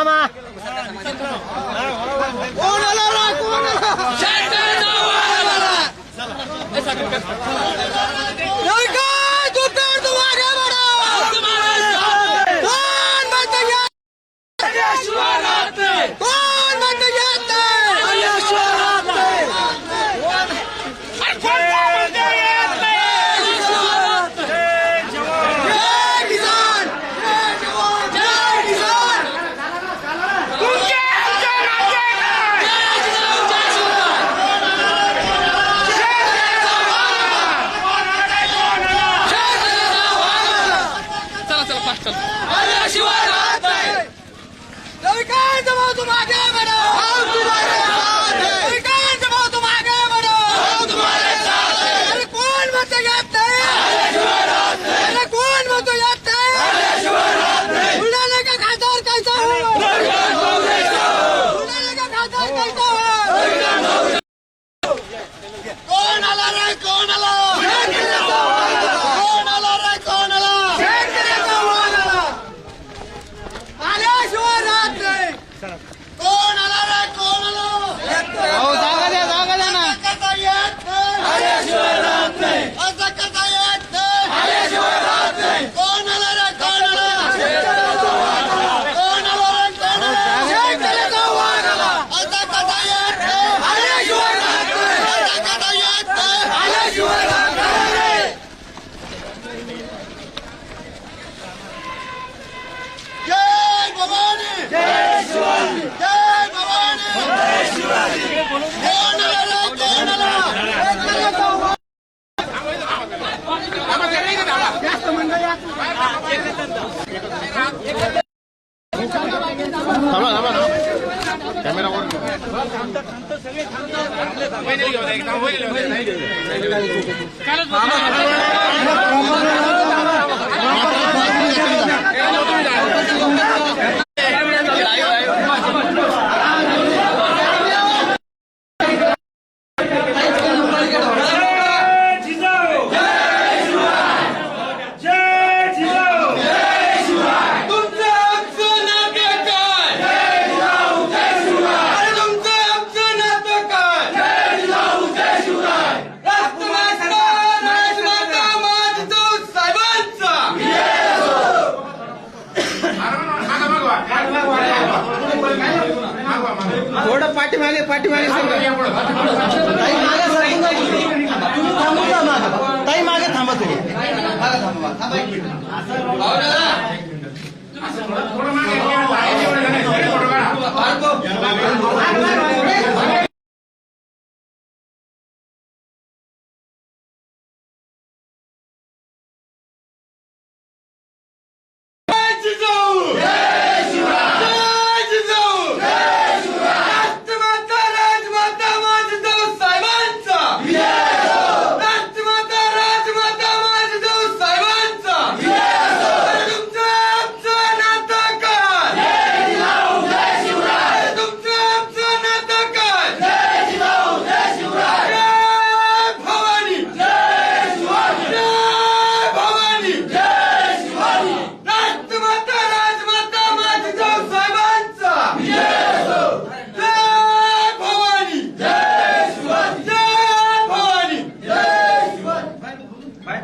मामा. कोण आला कोण आला फास्ट चलतो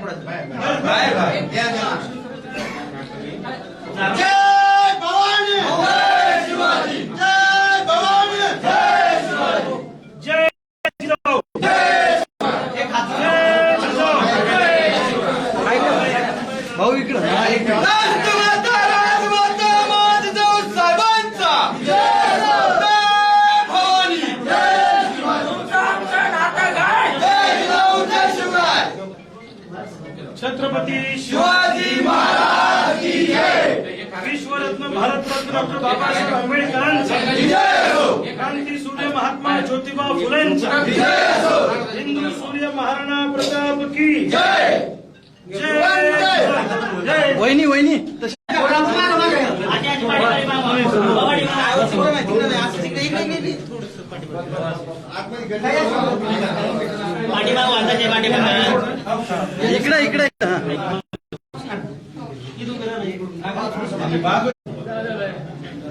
આપણે ભાઈ. ભાઈ ત્યાં भारतरत्न डॉक्टर बाबासाहेब आंबेडकरांचा क्रांती सूर्य महात्मा ज्योतिबा फुलेंचा हिंदू सूर्य महाराणा प्रताप की वहिनी वहिनी. इकडे इकडे.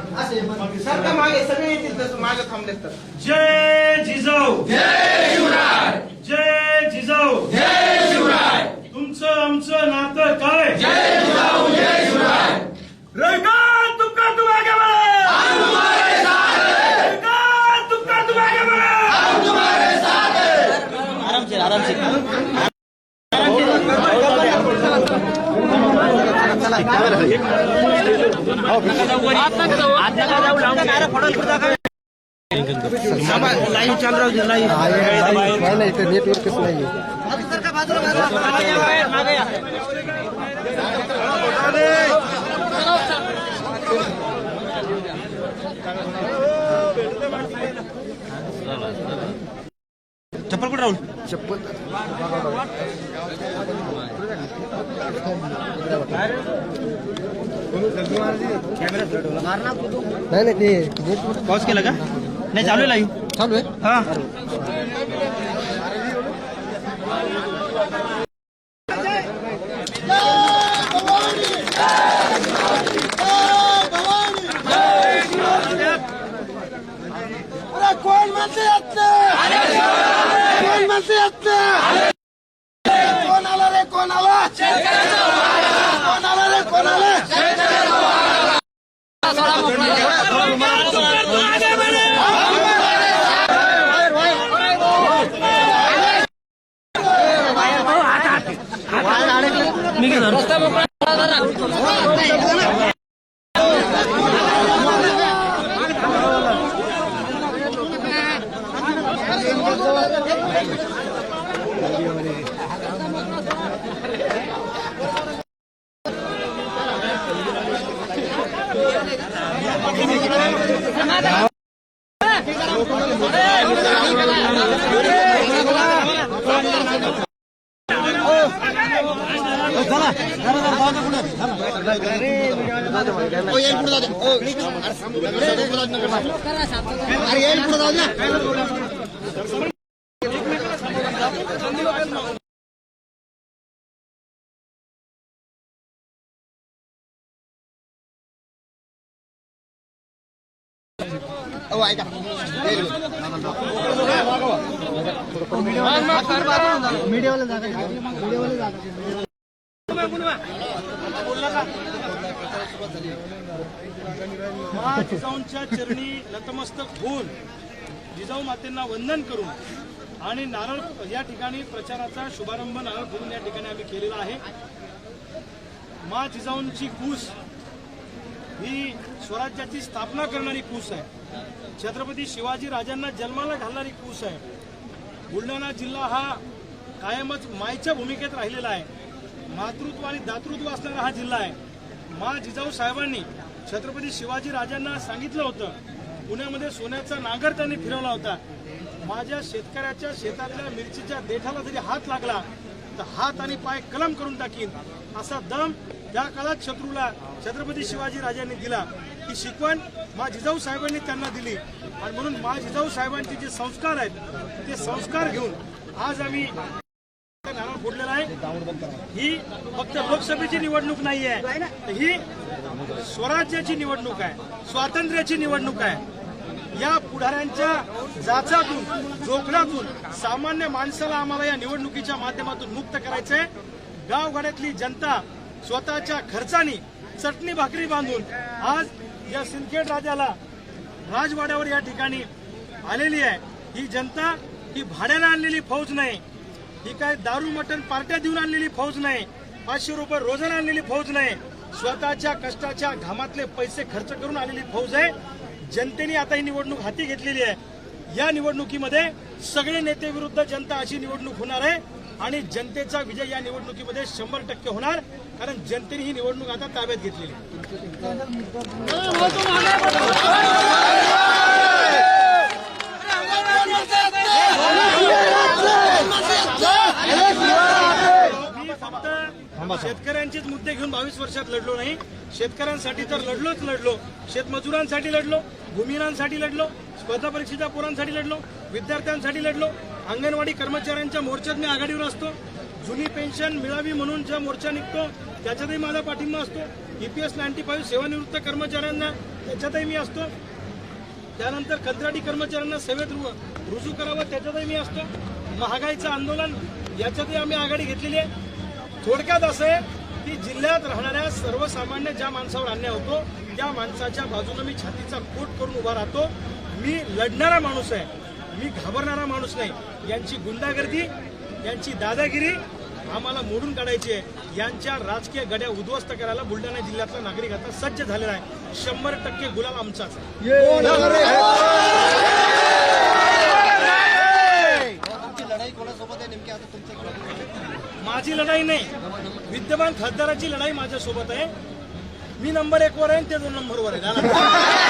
सरका मागे सगळे येतील तसं मागे थांबले तर. जय जिजाऊ. जय शिवराय. जय जिजाऊ. जय शिवराय. तुमचं आमचं नातं काय? जय जिजाऊ जय शिवराय. तुका तू मागे बळा तुका तू मागे बळा आरामशीर आरामशीर. लाईव्ह चालू राहू नेटवर्कच नाही चप्पल कुठे राहुल? नाही नाही ते पॉज केलं का? नाही चालू आहे लाईव्ह चालू आहे? हा. মিকে ধর ಓ ಆಯ್ತಾ ಹೇಳಿ ಮೀಡಿಯಾ ऐका मा जिजाऊंच्या चरणी नतमस्तक होऊन जिजाऊ मातेंना वंदन करून आणि नारळ या ठिकाणी प्रचाराचा शुभारंभ नारळ फोडून या ठिकाणी आम्ही केलेला आहे. मा जिजाऊंची कूस ही स्वराज्याची स्थापना करणारी कूस आहे. छत्रपती शिवाजी राजांना जन्माला घालणारी कूस आहे. बुलढाणा जिल्हा हा कायमच मायच्या भूमिकेत राहिलेला आहे. मातृत्व आणि दातृत्व असणारा हा जिल्हा आहे. मा जिजाऊ साहेबांनी छत्रपती शिवाजी राजांना सांगितलं होतं पुण्यामध्ये सोन्याचा नांगर त्यांनी फिरवला होता. माझ्या शेतकऱ्याच्या शेतातल्या मिरचीच्या देठाला जरी हात लागला तर हात आणि पाय कलम करून टाकीन असा दम त्या काळात शत्रूला छत्रपती शिवाजी राजांनी दिला. ही शिकवण मा जिजाऊ साहेबांनी त्यांना दिली. आणि म्हणून मा जिजाऊ साहेबांचे जे संस्कार आहेत ते संस्कार घेऊन आज आम्ही नारळ फोडलेला आहे. ही फक्त लोकसभेची निवडणूक नाही आहे. ही स्वराज्याची निवडणूक आहे. स्वातंत्र्याची निवडणूक आहे. या पुढाऱ्यांच्या जाचातून जोखडातून सामान्य माणसाला आम्हाला या निवडणुकीच्या माध्यमातून मुक्त करायचंय गावगाड्यातली जनता स्वतःच्या खर्चानी चटणी भाकरी बांधून आज या सिंदखेड राजाला राजवाड्यावर या ठिकाणी आलेली आहे. ही जनता ही भाड्याने आणलेली फौज नाही. ही काय दारू मटण पार्ट्या देऊन आणलेली फौज नाही. पाचशे रुपये रोजाने आणलेली फौज नाही. स्वतःच्या कष्टाच्या घामातले पैसे खर्च करून आलेली फौज आहे. जनतेने आता ही निवडणूक हाती घेतलेली आहे. या निवडणुकीमध्ये सगळे नेते विरुद्ध जनता अशी निवडणूक होणार आहे आणि जनतेचा विजय या निवडणुकीमध्ये शंभर टक्के होणार कारण जनतेने ही निवडणूक आता ताब्यात घेतलेली आहे. मी फक्त शेतकऱ्यांचेच मुद्दे घेऊन बावीस वर्षात लढलो नाही. शेतकऱ्यांसाठी तर लढलोच लढलो. शेतमजुरांसाठी लढलो भूमिहीनांसाठी लढलो स्पर्धा परीक्षेच्या पोरांसाठी लढलो विद्यार्थ्यांसाठी लढलो. अंगणवाडी कर्मचाऱ्यांच्या मोर्चात मी आघाडीवर असतो. जुनी पेन्शन मिळावी म्हणून ज्या मोर्चा निघतो त्याच्यातही माझा पाठिंबा असतो. ईपीएस नाईन्टी फाईव्ह सेवानिवृत्त कर्मचाऱ्यांना त्याच्यातही मी असतो. त्यानंतर कंत्राटी कर्मचाऱ्यांना सेवेत रुजू करावं त्याच्यातही मी असतो. महागाईचं आंदोलन याच्यातही आम्ही आघाडी घेतलेली आहे. थोडक्यात असं आहे की जिल्ह्यात राहणाऱ्या सर्वसामान्य ज्या माणसावर अन्याय होतो त्या माणसाच्या बाजूने मी छातीचा कोट करून उभा राहतो मी लढणारा माणूस आहे मी घाबरणारा माणूस नाही यांची गुंडागर्दी यांची दादागिरी आम्हाला मोडून काढायची आहे यांच्या राजकीय गड्या उद्ध्वस्त करायला बुलढाणा जिल्ह्यातला नागरिक आता सज्ज झालेला आहे शंभर टक्के गुलाल आमचाच आहे. माझी लढाई नाही. विद्यमान खासदाराची लढाई माझ्यासोबत आहे. मी नंबर एकवर आहे आणि ते दोन नंबरवर आहे.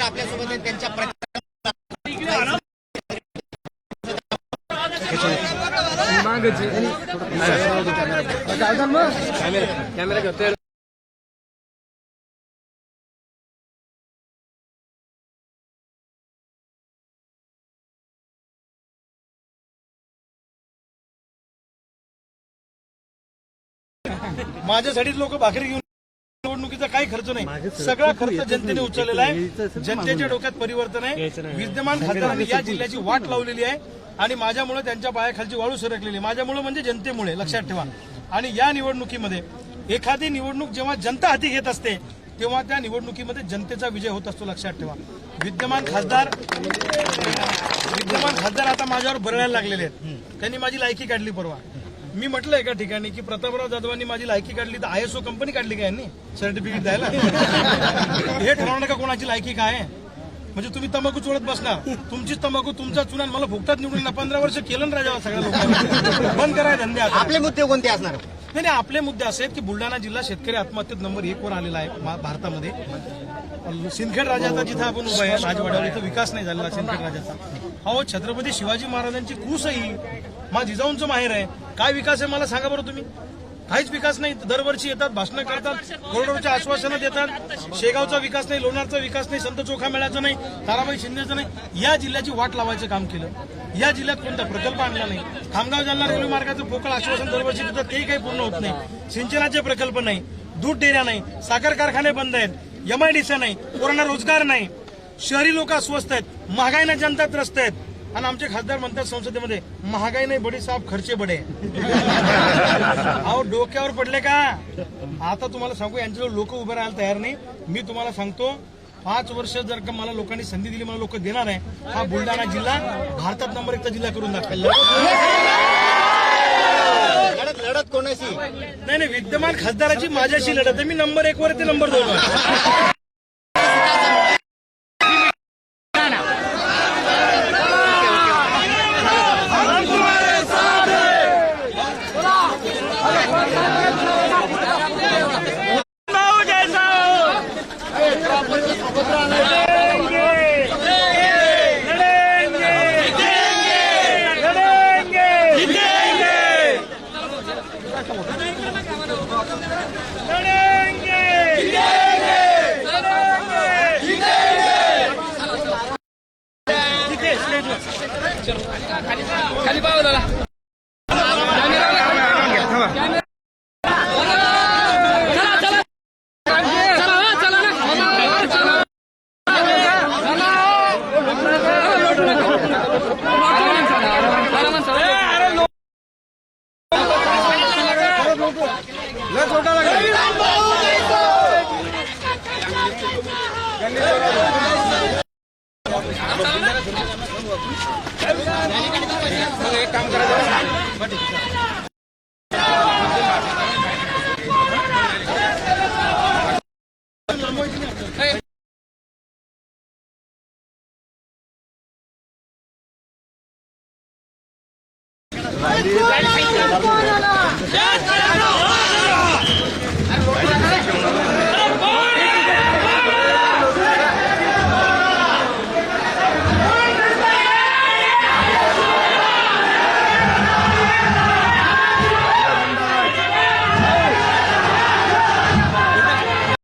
आपल्यासोबत आहेत, त्यांच्या प्रचार माझ्यासाठी लोक भाकरी घेऊन निवडणुकीचा काही खर्च नाही. सगळा खर्च जनतेने उचललेला आहे. जनतेच्या डोक्यात परिवर्तन आहे. विद्यमान खासदारांनी या जिल्ह्याची वाट लावलेली आहे आणि माझ्यामुळे त्यांच्या पायाखालची वाळू सरकलेली आहे. माझ्यामुळे म्हणजे जनतेमुळे लक्षात ठेवा. आणि या निवडणुकीमध्ये एखादी निवडणूक जेव्हा जनता हाती घेत असते तेव्हा त्या निवडणुकीमध्ये जनतेचा विजय होत असतो लक्षात ठेवा. विद्यमान खासदार विद्यमान खासदार आता माझ्यावर बरळायला लागलेले आहेत. त्यांनी माझी लायकी काढली परवा. मी म्हटलं एका ठिकाणी की प्रतापराव जाधवांनी माझी लायकी काढली तर आयएसओ कंपनी काढली का यांनी? सर्टिफिकेट द्यायला? हे ठरवणार का कोणाची लायकी काय आहे? म्हणजे तुम्ही तंबाखू चोळत बसणार. तुमचीच तंबाखू तुमचा चुना मला फुकटात निवडून पंधरा वर्ष केलं ना राजा सगळ्या लोकांना. बंद कराय धंदे आपले मुद्दे कोणते असणार? नाही नाही आपले मुद्दे असे आहेत की बुलढाणा जिल्हा शेतकरी आत्महत्येत नंबर एक वर आलेला आहे भारतामध्ये. सिंदखेड राजाचा जिथं आपण उभा आहे राजवाड्यावर इथं विकास नाही झालेला सिंदखेड राजाचा. अहो छत्रपती शिवाजी महाराजांची कूस आहे ही. मा जिजाऊंचं माहेर आहे. काय विकास आहे मला सांगा बरं तुम्ही. काहीच विकास नाही. दरवर्षी येतात भाषणं करतात करोडोच्या आश्वासनं देतात. शेगावचा विकास नाही लोणारचा विकास नाही संत चोखा मेळ्याचा नाही ताराबाई शिंदेचं नाही. या जिल्ह्याची वाट लावायचं काम केलं. या जिल्ह्यात कोणता प्रकल्प आणला नाही. खामगाव जालना रेल्वे मार्गाचं पोकळ आश्वासन दरवर्षी देतात तेही काही पूर्ण होत नाही. सिंचनाचे प्रकल्प नाही. दूध डेऱ्या नाही. साखर कारखाने बंद आहेत. एमआयडीसी नाही. पोरांना रोजगार नाही. शहरी लोक अस्वस्थ आहेत. महागाईने जनता त्रस्त आहेत. आणि आमचे खासदार म्हणतात संसदेमध्ये महागाई नाही बडी साहेब खर्चे बडे. अहो डोक्यावर पडले का? आता तुम्हाला सांगू यांच्याजवळ लोक उभे राहायला तयार नाही. मी तुम्हाला सांगतो पाच वर्ष जर का मला लोकांनी संधी दिली मला लोक देणार आहे हा बुलढाणा जिल्हा भारतात नंबर एकचा जिल्हा करून दाखवेल. लढत लढत कोणाशी? नाही नाही विद्यमान खासदाराची माझ्याशी लढत आहे. मी नंबर एक वर ते नंबर दोन